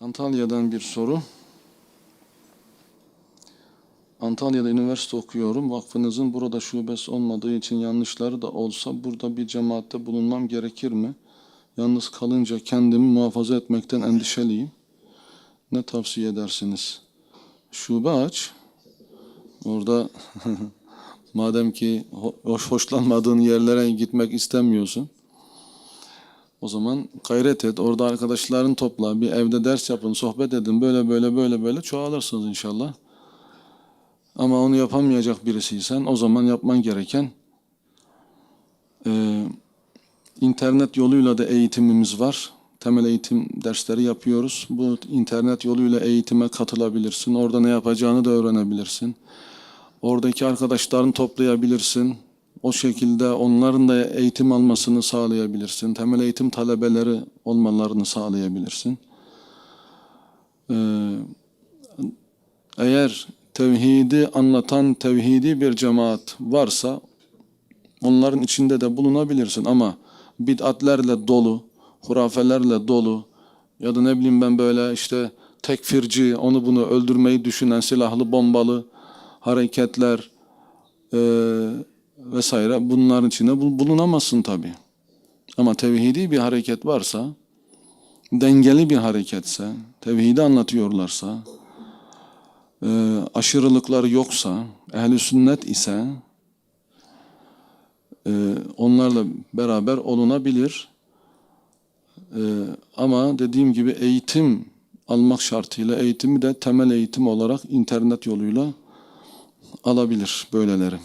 Antalya'dan bir soru. Antalya'da üniversite okuyorum. Vakfınızın burada şubesi olmadığı için yanlışları da olsa burada bir cemaatte bulunmam gerekir mi? Yalnız kalınca kendimi muhafaza etmekten endişeliyim. Ne tavsiye edersiniz? Şube aç. Orada madem ki ho- hoş hoşlanmadığın yerlere gitmek istemiyorsun. O zaman gayret et. Orada arkadaşların topla. Bir evde ders yapın, sohbet edin. Böyle böyle böyle böyle çoğalırsınız inşallah. Ama onu yapamayacak birisiysen o zaman yapman gereken e, internet yoluyla da eğitimimiz var. Temel eğitim dersleri yapıyoruz. Bu internet yoluyla eğitime katılabilirsin. Orada ne yapacağını da öğrenebilirsin. Oradaki arkadaşlarını toplayabilirsin. O şekilde onların da eğitim almasını sağlayabilirsin. Temel eğitim talebeleri olmalarını sağlayabilirsin. Ee, eğer tevhidi anlatan tevhidi bir cemaat varsa onların içinde de bulunabilirsin ama bid'atlerle dolu, hurafelerle dolu ya da ne bileyim ben böyle işte tekfirci, onu bunu öldürmeyi düşünen silahlı bombalı hareketler eee, vesaire bunların içinde bul- bulunamazsın tabi. Ama tevhidi bir hareket varsa, dengeli bir hareketse, tevhidi anlatıyorlarsa, e, aşırılıkları yoksa, ehli sünnet ise e, onlarla beraber olunabilir. E, ama dediğim gibi eğitim almak şartıyla eğitimi de temel eğitim olarak internet yoluyla alabilir böyleleri.